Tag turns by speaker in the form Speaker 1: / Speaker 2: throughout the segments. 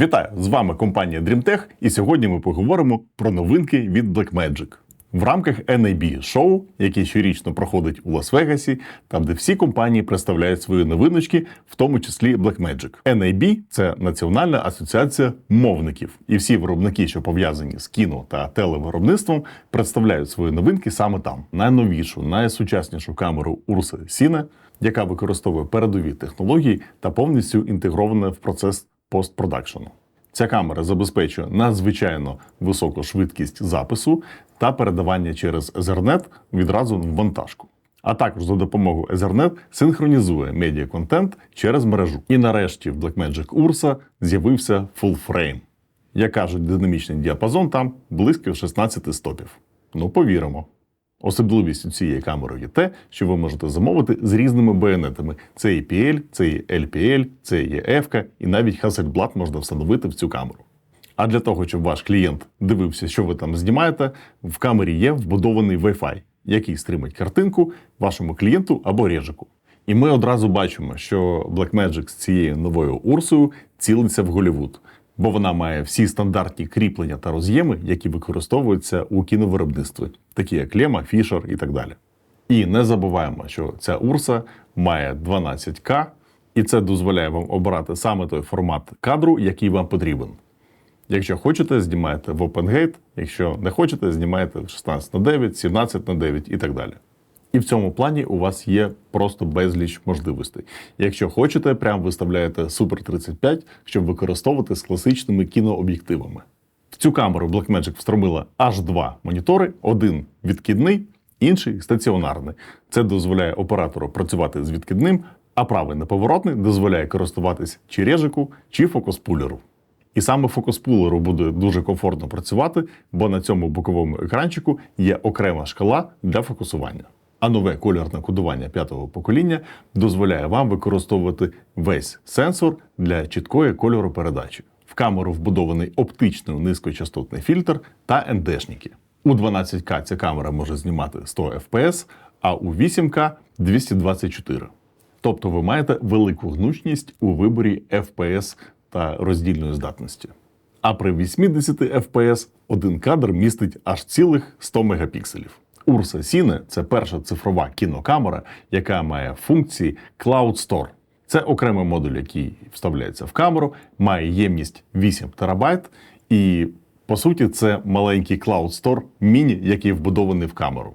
Speaker 1: Вітаю! З вами компанія DreamTech, і сьогодні ми поговоримо про новинки від Blackmagic. В рамках NAB шоу, яке щорічно проходить у Лас-Вегасі, там де всі компанії представляють свої новиночки, в тому числі Blackmagic. NAB – це Національна асоціація мовників, і всі виробники, що пов'язані з кіно та телевиробництвом, представляють свої новинки саме там. Найновішу, найсучаснішу камеру Ursa Cine, яка використовує передові технології та повністю інтегрована в процес постпродакшену. Ця камера забезпечує надзвичайно високу швидкість запису та передавання через Ethernet відразу в монтажку. А також за допомогою Ethernet синхронізує медіаконтент через мережу. І нарешті в Blackmagic Ursa з'явився Full Frame. Як кажуть, динамічний діапазон там близько 16 стопів. Ну, повіримо. Особливістю цієї камери є те, що ви можете замовити з різними байонетами. Це і PL, це і LPL, це і F, і навіть Hasselblad можна встановити в цю камеру. А для того, щоб ваш клієнт дивився, що ви там знімаєте, в камері є вбудований Wi-Fi, який стримить картинку вашому клієнту або режику. І ми одразу бачимо, що Blackmagic з цією новою Урсою цілиться в Голлівуд, бо вона має всі стандартні кріплення та роз'єми, які використовуються у кіновиробництві, такі як Лема, Фішер і так далі. І не забуваємо, що ця Урса має 12К, і це дозволяє вам обирати саме той формат кадру, який вам потрібен. Якщо хочете, знімаєте в OpenGate, якщо не хочете, знімаєте в 16 на 9, 17 на 9 і так далі. І в цьому плані у вас є просто безліч можливостей. Якщо хочете, прям виставляєте Super 35, щоб використовувати з класичними кінооб'єктивами. Цю камеру Blackmagic встромила аж два монітори: один відкидний, інший стаціонарний. Це дозволяє оператору працювати з відкидним, а правий неповоротний дозволяє користуватись чи режику, чи фокус-пулеру. І саме фокус-пулеру буде дуже комфортно працювати, бо на цьому боковому екранчику є окрема шкала для фокусування. А нове кольорне кодування п'ятого покоління дозволяє вам використовувати весь сенсор для чіткої кольоропередачі. В камеру вбудований оптичний низькочастотний фільтр та ендешники. У 12К ця камера може знімати 100 FPS, а у 8К 224. Тобто ви маєте велику гнучність у виборі FPS та роздільної здатності. А при 80 FPS один кадр містить аж цілих 100 мегапікселів. Ursa Cine – це перша цифрова кінокамера, яка має функції Cloud Store. Це окремий модуль, який вставляється в камеру, має ємність 8 терабайт, і по суті це маленький Cloud Store міні, який вбудований в камеру.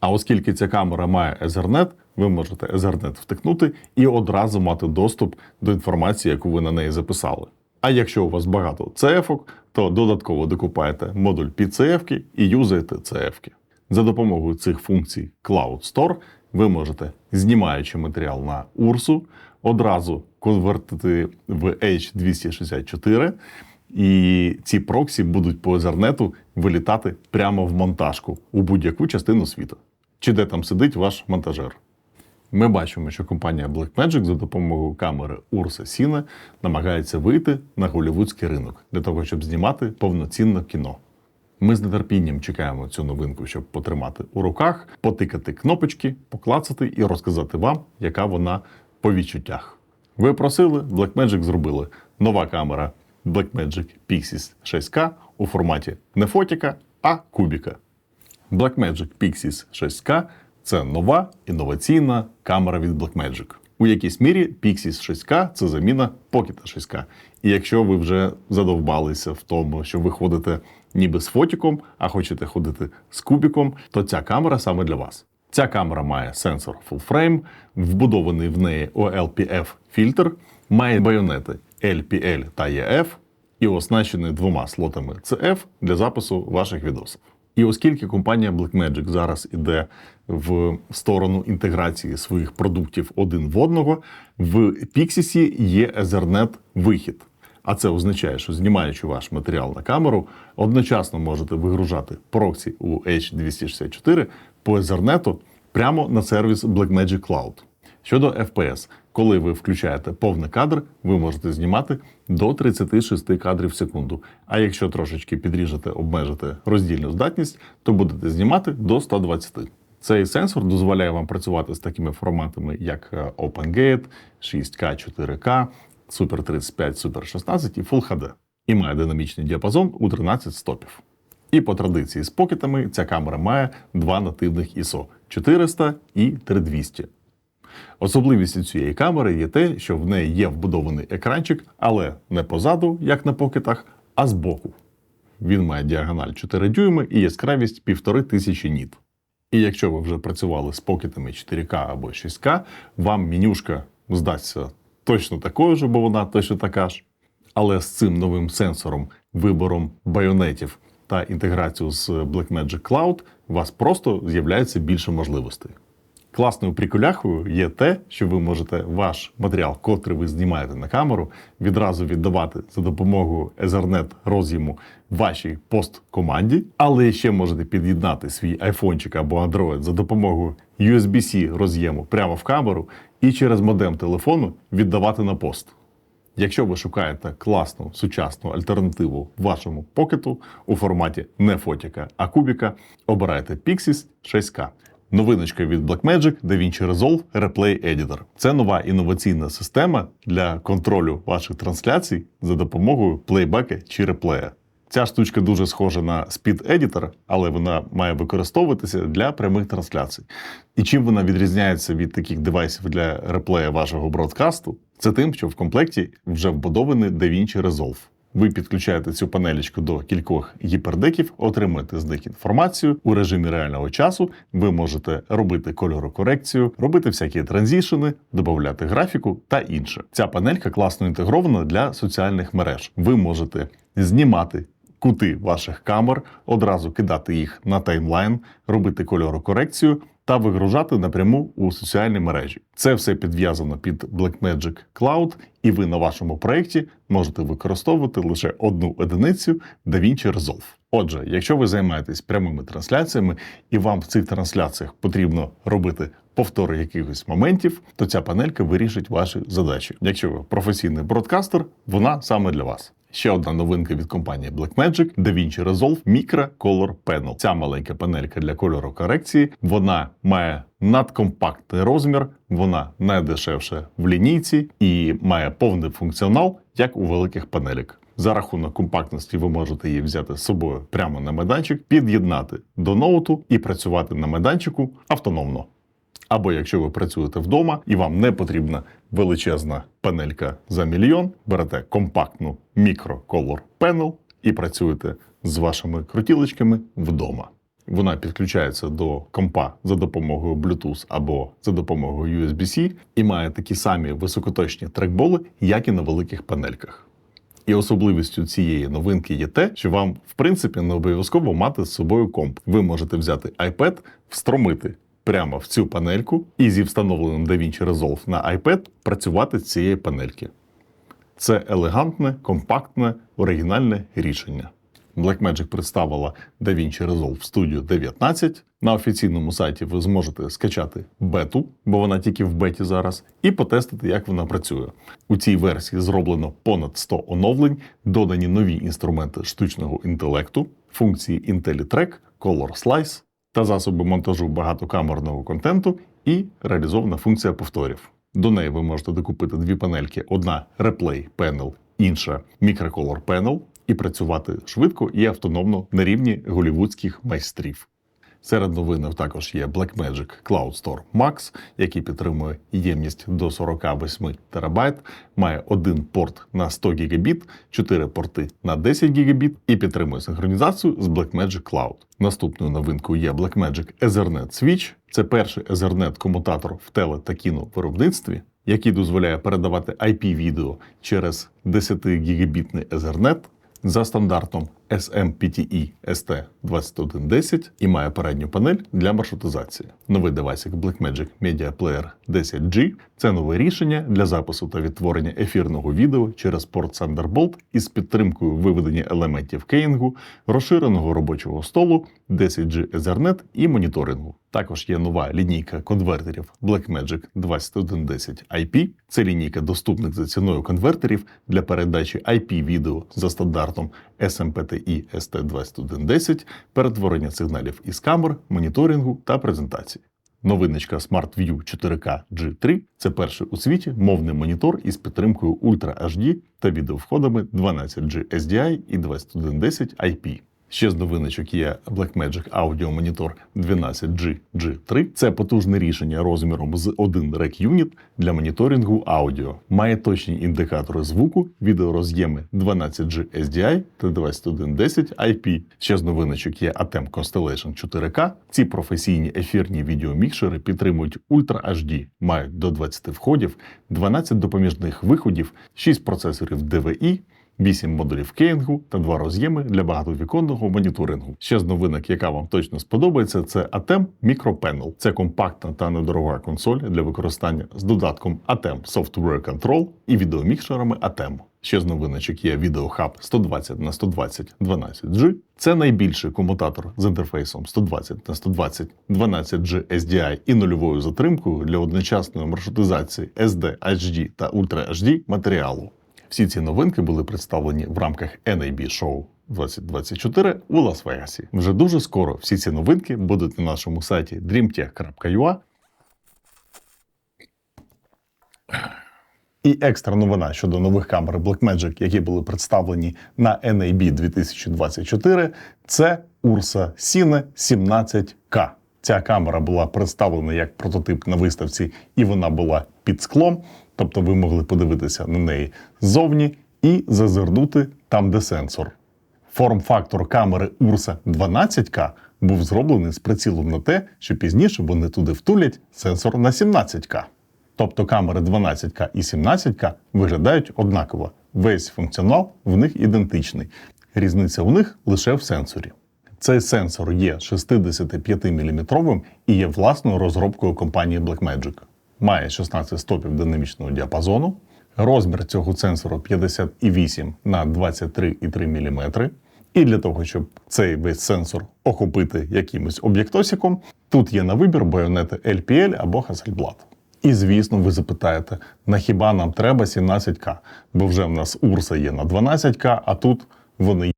Speaker 1: А оскільки ця камера має Ethernet, ви можете Ethernet втикнути і одразу мати доступ до інформації, яку ви на неї записали. А якщо у вас багато CF, то додатково докупаєте модуль під CF і юзаєте CF. За допомогою цих функцій Cloud Store ви можете, знімаючи матеріал на Урсу, одразу конвертити в H264, і ці проксі будуть по Ethernet вилітати прямо в монтажку у будь-яку частину світу. Чи де там сидить ваш монтажер. Ми бачимо, що компанія Blackmagic за допомогою камери Ursa Cine намагається вийти на голівудський ринок для того, щоб знімати повноцінне кіно. Ми з нетерпінням чекаємо цю новинку, щоб потримати у руках, потикати кнопочки, поклацати і розказати вам, яка вона по відчуттях. Ви просили, Blackmagic зробили нова камера Blackmagic Pixis 6K у форматі не фотіка, а кубіка. Blackmagic Pixis 6K це нова інноваційна камера від Blackmagic. У якійсь мірі Pixis 6K це заміна Pocket 6K. І якщо ви вже задовбалися в тому, що ви ходите ніби з фотіком, а хочете ходити з кубіком, то ця камера саме для вас. Ця камера має сенсор Full Frame, вбудований в неї OLPF фільтр, має байонети LPL та EF і оснащений двома слотами CF для запису ваших відосів. І оскільки компанія Blackmagic зараз іде в сторону інтеграції своїх продуктів один в одного, в Pixis є Ethernet вихід. А це означає, що знімаючи ваш матеріал на камеру, одночасно можете вигружати проксі у H264 по Ethernet прямо на сервіс Blackmagic Cloud. Щодо FPS, коли ви включаєте повний кадр, ви можете знімати до 36 кадрів в секунду. А якщо трошечки підріжете, обмежите роздільну здатність, то будете знімати до 120. Цей сенсор дозволяє вам працювати з такими форматами, як е, OpenGate, 6К, 4К. Super 35, Super 16 і Full HD. І має динамічний діапазон у 13 стопів. І по традиції з покетами ця камера має два нативних ISO 400 і 3200. Особливістю цієї камери є те, що в неї є вбудований екранчик, але не позаду, як на покетах, а збоку. Він має діагональ 4 дюйми і яскравість 1500 ніт. І якщо ви вже працювали з покетами 4К або 6К, вам менюшка здасться точно такою ж, бо вона точно така ж. Але з цим новим сенсором, вибором байонетів та інтеграцією з Blackmagic Cloud у вас просто з'являється більше можливостей. Класною приколяхою є те, що ви можете ваш матеріал, котрий ви знімаєте на камеру, відразу віддавати за допомогою Ethernet роз'єму вашій посткоманді, але ще можете під'єднати свій айфончик або Android за допомогою USB-C роз'єму прямо в камеру і через модем телефону віддавати на пост. Якщо ви шукаєте класну сучасну альтернативу вашому покету у форматі не фотіка, а кубіка, обирайте Pixis 6K. Новиночка від Blackmagic DaVinci Resolve Replay Editor. Це нова інноваційна система для контролю ваших трансляцій за допомогою плейбека чи реплея. Ця штучка дуже схожа на Speed Editor, але вона має використовуватися для прямих трансляцій. І чим вона відрізняється від таких девайсів для реплея вашого бродкасту, це тим, що в комплекті вже вбудований DaVinci Resolve. Ви підключаєте цю панелечку до кількох гіпердеків, отримуєте з них інформацію у режимі реального часу. Ви можете робити кольорокорекцію, робити всякі транзішени, додати графіку та інше. Ця панелька класно інтегрована для соціальних мереж. Ви можете знімати. Кути ваших камер, одразу кидати їх на таймлайн, робити кольорокорекцію та вигружати напряму у соціальні мережі. Це все підв'язано під Blackmagic Cloud, і ви на вашому проєкті можете використовувати лише одну одиницю DaVinci Resolve. Отже, якщо ви займаєтесь прямими трансляціями і вам в цих трансляціях потрібно робити повтори якихось моментів, то ця панелька вирішить ваші задачі. Якщо ви професійний бродкастер, вона саме для вас. Ще одна новинка від компанії Blackmagic DaVinci Resolve Micro Color Panel. Ця маленька панелька для кольорокорекції. Вона має надкомпактний розмір, вона найдешевша в лінійці і має повний функціонал, як у великих панелях. За рахунок компактності ви можете її взяти з собою прямо на майданчик, під'єднати до ноуту і працювати на майданчику автономно. Або якщо ви працюєте вдома і вам не потрібна величезна панелька за мільйон, берете компактну мікро-колор пенел і працюєте з вашими крутілочками вдома. Вона підключається до компа за допомогою Bluetooth або за допомогою USB-C і має такі самі високоточні трекболи, як і на великих панельках. І особливістю цієї новинки є те, що вам, в принципі, не обов'язково мати з собою комп. Ви можете взяти iPad, встромити прямо в цю панельку і зі встановленим DaVinci Resolve на iPad працювати з цієї панельки. Це елегантне, компактне, оригінальне рішення. Blackmagic представила DaVinci Resolve Studio 19. На офіційному сайті ви зможете скачати бету, бо вона тільки в беті зараз, і потестити, як вона працює. У цій версії зроблено понад 100 оновлень, додані нові інструменти штучного інтелекту, функції IntelliTrack, Color Slice та засоби монтажу багатокамерного контенту і реалізована функція повторів. До неї ви можете докупити дві панельки: одна Replay Panel, інша Microcolor Panel, і працювати швидко і автономно на рівні голівудських майстрів. Серед новинок також є Blackmagic Cloud Store Max, який підтримує ємність до 48 терабайт, має один порт на 100 гігабіт, 4 порти на 10 гігабіт і підтримує синхронізацію з Blackmagic Cloud. Наступною новинкою є Blackmagic Ethernet Switch. Це перший Ethernet комутатор в теле та кіно виробництві, який дозволяє передавати IP-відео через 10 гігабітний Ethernet за стандартом SMPTE ST2110 і має передню панель для маршрутизації. Новий девайсик Blackmagic Media Player 10G це нове рішення для запису та відтворення ефірного відео через порт Thunderbolt із підтримкою виведення елементів кейнгу, розширеного робочого столу, 10G Ethernet і моніторингу. Також є нова лінійка конвертерів Blackmagic 2110 IP. Це лінійка доступних за ціною конвертерів для передачі IP-відео за стандартом SMPTE ST2110, перетворення сигналів із камер, моніторингу та презентації. Новиночка SmartView 4K G3 це перший у світі мовний монітор із підтримкою Ultra HD та відеовходами 12G SDI і 2110 IP. Ще з новиночок є Blackmagic Audio Monitor 12G G3. Це потужне рішення розміром з 1 Rec Unit для моніторингу аудіо. Має точні індикатори звуку, відеороз'єми 12G SDI та 2110 IP. Ще з новиночок є ATEM Constellation 4K. Ці професійні ефірні відеомікшери підтримують Ultra HD, мають до 20 входів, 12 допоміжних виходів, 6 процесорів DVI, 8 модулів кейнгу та два роз'єми для багатовіконного моніторингу. Ще з новинок, яка вам точно сподобається, це ATEM Micro Panel. Це компактна та недорога консоль для використання з додатком ATEM Software Control і відеомікшерами ATEM. Ще з новиночок є відеохаб 120 на 120 12G. Це найбільший комутатор з інтерфейсом 120 на 120 12G SDI і нульовою затримкою для одночасної маршрутизації SD, HD та Ultra HD матеріалу. Всі ці новинки були представлені в рамках NAB Show 2024 у Лас-Вегасі. Вже дуже скоро всі ці новинки будуть на нашому сайті dreamtech.ua. І екстра новина щодо нових камер Blackmagic, які були представлені на NAB 2024, це Ursa Cine 17K. Ця камера була представлена як прототип на виставці, і вона була під склом. Тобто ви могли подивитися на неї ззовні і зазирнути там, де сенсор. Форм-фактор камери Ursa 12К був зроблений з прицілом на те, що пізніше вони туди втулять сенсор на 17К. Тобто камери 12К і 17К виглядають однаково. Весь функціонал в них ідентичний. Різниця у них лише в сенсорі. Цей сенсор є 65-мм і є власною розробкою компанії Blackmagic. Має 16 стопів динамічного діапазону. Розмір цього сенсору 58 на 23,3 мм. І для того, щоб цей весь сенсор охопити якимось об'єктосиком, тут є на вибір байонети LPL або Hasselblad. І звісно, ви запитаєте, на хіба нам треба 17К? Бо вже в нас Урса є на 12К, а тут вони є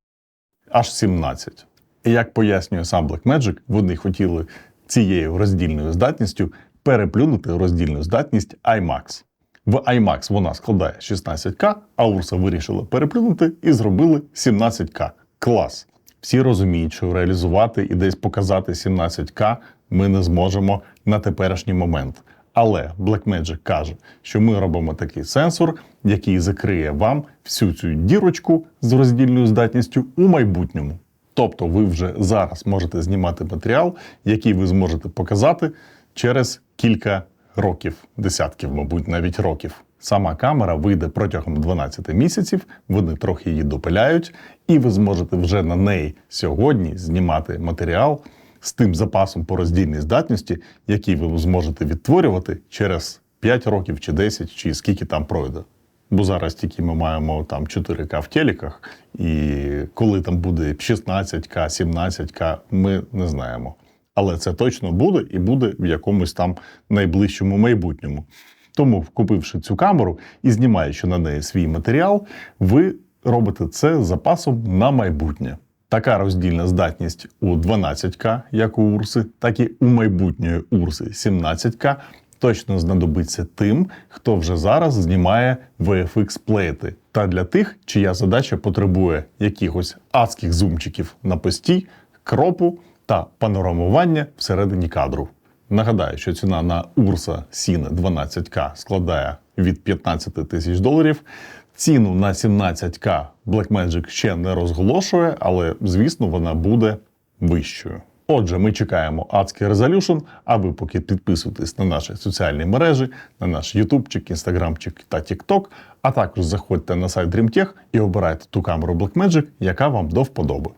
Speaker 1: аж 17. І як пояснює сам Blackmagic, вони хотіли цією роздільною здатністю переплюнути роздільну здатність IMAX. В IMAX вона складає 16К, а Урса вирішила переплюнути і зробили 17К. Клас! Всі розуміють, що реалізувати і десь показати 17К ми не зможемо на теперішній момент. Але Blackmagic каже, що ми робимо такий сенсор, який закриє вам всю цю дірочку з роздільною здатністю у майбутньому. Тобто ви вже зараз можете знімати матеріал, який ви зможете показати через кілька років, десятків, мабуть, навіть років. Сама камера вийде протягом 12 місяців, вони трохи її допиляють, і ви зможете вже на неї сьогодні знімати матеріал з тим запасом по роздільній здатності, який ви зможете відтворювати через 5 років чи 10, чи скільки там пройде. Бо зараз тільки ми маємо там 4К в телеках, і коли там буде 16К, 17К, ми не знаємо. Але це точно буде і буде в якомусь там найближчому майбутньому. Тому, купивши цю камеру і знімаючи на неї свій матеріал, ви робите це з запасом на майбутнє. Така роздільна здатність у 12К, як у Урси, так і у майбутньої Урси 17К точно знадобиться тим, хто вже зараз знімає VFX плейти, та для тих, чия задача потребує якихось адських зумчиків на постій, кропу та панорамування всередині кадру. Нагадаю, що ціна на Ursa Cine 12К складає від 15 тисяч доларів. Ціну на 17К Blackmagic ще не розголошує, але звісно вона буде вищою. Отже, ми чекаємо адський резолюшн, а ви поки підписуйтесь на наші соціальні мережі, на наш ютубчик, інстаграмчик та тікток, а також заходьте на сайт DreamTech і обирайте ту камеру Blackmagic, яка вам до вподоби.